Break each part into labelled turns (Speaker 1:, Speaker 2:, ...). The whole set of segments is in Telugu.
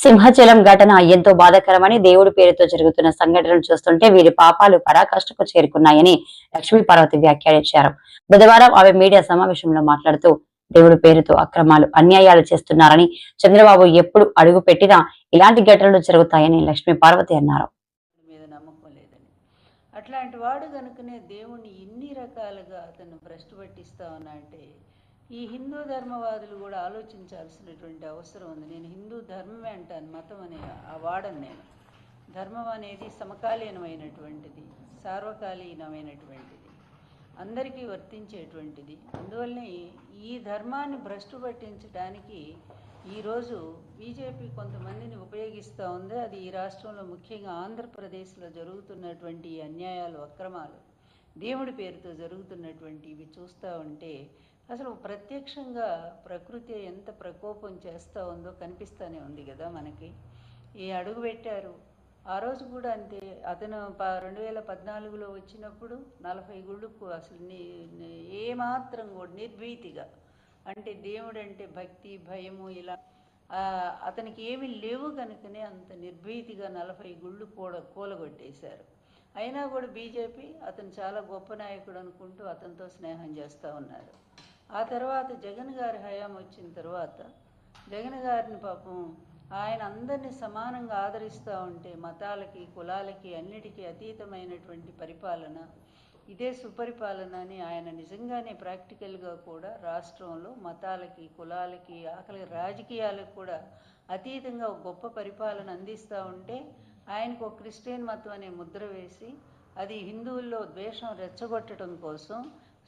Speaker 1: సింహచలం ఘటన ఎంతో బాధాకరమని దేవుడి పేరుతో జరుగుతున్న సంఘటనలు చూస్తుంటే వీరి పాపాలు పరాకాష్ఠకు చేరుకున్నాయని లక్ష్మీ పార్వతి వ్యాఖ్యానించారు. బుధవారం ఆమె మీడియా సమావేశంలో మాట్లాడుతూ దేవుడి పేరుతో అక్రమాలు అన్యాయాలు చేస్తున్నారని చంద్రబాబు ఎప్పుడు అడుగు పెట్టినా ఇలాంటి ఘటనలు జరుగుతాయని లక్ష్మీ పార్వతి అన్నారు.
Speaker 2: అట్లాంటి వాడు కనుకనే దేవుణ్ణి ఇన్ని రకాలుగా అతను భ్రష్టు పట్టిస్తా ఉన్నా అంటే ఈ హిందూ ధర్మవాదులు కూడా ఆలోచించాల్సినటువంటి అవసరం ఉంది. నేను హిందూ ధర్మమే అంటాను మతం అనే ఆ వాడను నేను. ధర్మం అనేది సమకాలీనమైనటువంటిది సార్వకాలీనమైనటువంటిది అందరికీ వర్తించేటువంటిది. అందువల్లనే ఈ ధర్మాన్ని భ్రష్టు పట్టించడానికి ఈరోజు బీజేపీ కొంతమందిని ఉపయోగిస్తూ ఉంది. అది ఈ రాష్ట్రంలో ముఖ్యంగా ఆంధ్రప్రదేశ్లో జరుగుతున్నటువంటి అన్యాయాలు అక్రమాలు దేవుడి పేరుతో జరుగుతున్నటువంటి ఇవి చూస్తూ ఉంటే అసలు ప్రత్యక్షంగా ప్రకృతి ఎంత ప్రకోపం చేస్తూ ఉందో కనిపిస్తూనే ఉంది కదా మనకి. ఈ అడుగు పెట్టారు? ఆ రోజు కూడా అంతే. అతను ప రెండు వేల పద్నాలుగులో వచ్చినప్పుడు నలభై గుళ్ళకు అసలు నీ ఏమాత్రం కూడా నిర్భీతిగా. అంటే దేవుడు అంటే భక్తి భయము ఇలా అతనికి ఏమి లేవు కనుకనే అంత నిర్భీతిగా నలభై గుళ్ళు కూడ కూలగొట్టేశారు. అయినా కూడా బీజేపీ అతను చాలా గొప్ప నాయకుడు అనుకుంటూ అతనితో స్నేహం చేస్తూ ఉన్నారు. ఆ తర్వాత జగన్ గారి హయాం వచ్చిన తర్వాత జగన్ గారిని పాపం ఆయన అందరినీ సమానంగా ఆదరిస్తూ ఉంటే మతాలకి కులాలకి అన్నిటికీ అతీతమైనటువంటి పరిపాలన ఇదే సుపరిపాలన అని ఆయన నిజంగానే ప్రాక్టికల్గా కూడా రాష్ట్రంలో మతాలకి కులాలకి ఆకలి రాజకీయాలకు కూడా అతీతంగా ఒక గొప్ప పరిపాలన అందిస్తూ ఉంటే ఆయనకు ఒక క్రిస్టియన్ మతం అనే ముద్ర వేసి అది హిందువుల్లో ద్వేషం రెచ్చగొట్టడం కోసం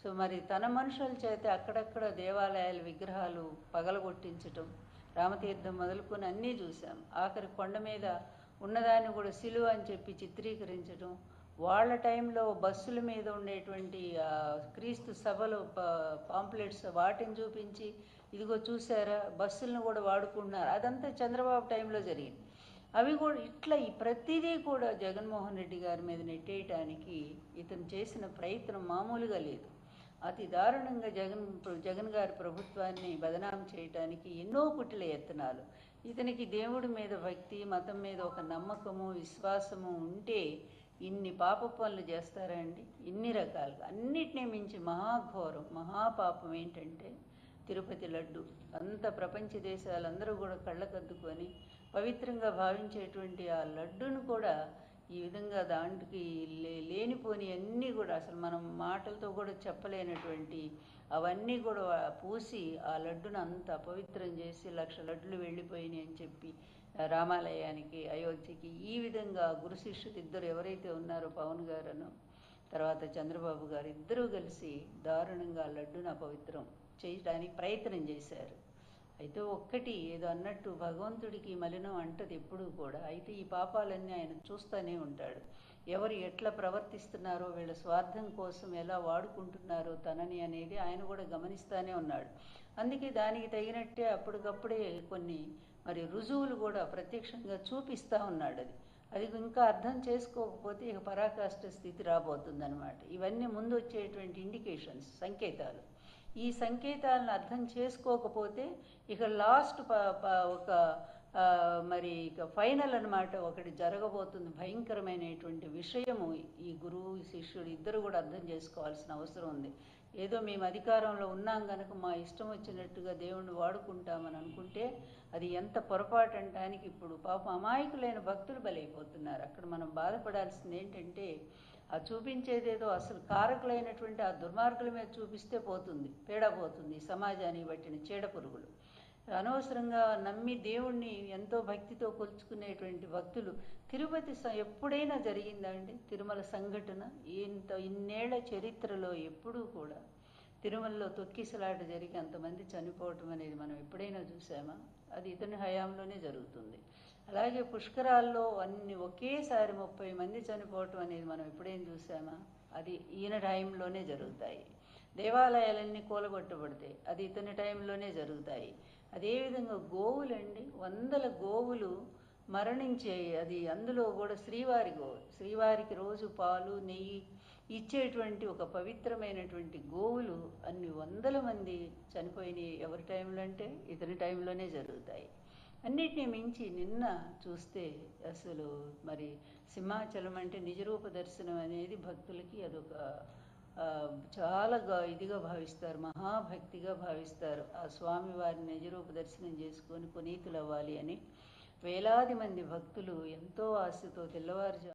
Speaker 2: సో మరి తన మనుషుల చేత అక్కడక్కడ దేవాలయాల విగ్రహాలు పగలగొట్టించటం రామతీర్థం మొదలుకొని అన్నీ చూసాం ఆఖరి కొండ మీద ఉన్నదాన్ని కూడా సిలువ అని చెప్పి చిత్రీకరించడం వాళ్ళ టైంలో బస్సుల మీద ఉండేటువంటి క్రీస్తు సభలు పాంప్లెట్స్ వాటిని చూపించి ఇదిగో చూసారా బస్సులను కూడా వాడుకుంటున్నారు. అదంతా చంద్రబాబు టైంలో జరిగింది. అవి కూడా ఇట్లా ఈ ప్రతిదీ కూడా జగన్మోహన్ రెడ్డి గారి మీద నెట్టేయటానికి ఇతను చేసిన ప్రయత్నం మామూలుగా లేదు. అతి దారుణంగా జగన్ జగన్ గారి ప్రభుత్వాన్ని బదనాం చేయటానికి ఎన్నో కుటిల యత్నాలు ఇతనికి దేవుడి మీద భక్తి మతం మీద ఒక నమ్మకము విశ్వాసము ఉంటే ఇన్ని పాప పనులు చేస్తారండి ఇన్ని రకాలుగా. అన్నిటినీ మించి మహాఘోరం మహాపాపం ఏంటంటే తిరుపతి లడ్డు. అంత ప్రపంచ దేశాలందరూ కూడా కళ్ళకద్దుకొని పవిత్రంగా భావించేటువంటి ఆ లడ్డును కూడా ఈ విధంగా దాంట్కి లే లేనిపోని అన్నీ కూడా అసలు మనం మాటలతో కూడా చెప్పలేనటువంటి అవన్నీ కూడా పూసి ఆ లడ్డును అంత అపవిత్రం చేసి లక్ష లడ్డులు వెళ్ళిపోయినాయి అని చెప్పి రామాలయానికి అయోధ్యకి ఈ విధంగా గురు శిష్యులు ఇద్దరు ఎవరైతే ఉన్నారో పవన్ గారును తర్వాత చంద్రబాబు గారు ఇద్దరూ కలిసి దారుణంగా ఆ లడ్డును అపవిత్రం చేయడానికి ప్రయత్నం చేశారు. అయితే ఒక్కటి ఏదో అన్నట్టు భగవంతుడికి మలినం అంటది ఎప్పుడూ కూడా. అయితే ఈ పాపాలన్నీ ఆయన చూస్తూనే ఉంటాడు. ఎవరు ఎట్లా ప్రవర్తిస్తున్నారో వీళ్ళ స్వార్థం కోసం ఎలా వాడుకుంటున్నారో తనని అనేది ఆయన కూడా గమనిస్తూనే ఉన్నాడు. అందుకే దానికి తగినట్టే అప్పటికప్పుడే కొన్ని మరి రుజువులు కూడా ప్రత్యక్షంగా చూపిస్తూ ఉన్నాడు అది. అది ఇంకా అర్థం చేసుకోకపోతే ఇక పరాకాష్ట స్థితి రాబోతుందన్నమాట. ఇవన్నీ ముందు వచ్చేటువంటి ఇండికేషన్స్ సంకేతాలు. ఈ సంకేతాలను అర్థం చేసుకోకపోతే ఇక లాస్ట్ ప ప- ఒక మరి ఇక ఫైనల్ అన్నమాట ఒకటి జరగబోతుంది. భయంకరమైనటువంటి విషయము ఈ గురువు శిష్యుడు ఇద్దరు కూడా అర్థం చేసుకోవాల్సిన అవసరం ఉంది. ఏదో మేము అధికారంలో ఉన్నాం కనుక మా ఇష్టం వచ్చినట్టుగా దేవుణ్ణి వాడుకుంటామని అనుకుంటే అది ఎంత పొరపాటు అంటానికి ఇప్పుడు పాపం అమాయకులైన భక్తులు బలైపోతున్నారు. అక్కడ మనం బాధపడాల్సింది ఏంటంటే ఆ చూపించేదేదో అసలు కారకులైనటువంటి ఆ దుర్మార్గుల మీద చూపిస్తే పోతుంది పేడ పోతుంది ఈ సమాజానికి పట్టిన చీడ పురుగులు. అనవసరంగా నమ్మి దేవుణ్ణి ఎంతో భక్తితో కొలుచుకునేటువంటి భక్తులు తిరుపతి స- ఎప్పుడైనా జరిగిందండి తిరుమల సంఘటన ఇంత ఇన్నేళ్ళ చరిత్రలో ఎప్పుడూ కూడా? తిరుమలలో తొక్కిసలాట జరిగి అంతమంది చనిపోవటం అనేది మనం ఎప్పుడైనా చూసామా? అది ఇతని హయాంలోనే జరుగుతుంది. అలాగే పుష్కరాల్లో అన్ని ఒకేసారి ముప్పై మంది చనిపోవటం అనేది మనం ఎప్పుడైనా చూసామా? అది ఈయన టైంలోనే జరుగుతాయి. దేవాలయాలన్నీ కూలగొట్టబడతాయి. అది ఇతని టైంలోనే జరుగుతాయి. అదేవిధంగా గోవులండి వందల గోవులు మరణించే అది అందులో కూడా శ్రీవారి గోవు శ్రీవారికి రోజు పాలు నెయ్యి ఇచ్చేటువంటి ఒక పవిత్రమైనటువంటి గోవులు అన్ని వందల మంది చనిపోయినాయి. ఎవరి టైంలో అంటే ఇతని టైంలోనే జరుగుతాయి. అన్నిటిని మించి నిన్న చూస్తే అసలు మరి సింహాచలం అంటే నిజరూప దర్శనం అనేది భక్తులకి అదొక చాలా ఇదిగా భావిస్తారు. మహాభక్తిగా భావిస్తారు. ఆ స్వామి వారిని నిజరూప దర్శనం చేసుకొని పునీతులు అవ్వాలి అని. వేలాది మంది భక్తులు ఎంతో ఆశతో తెల్లవారుజాము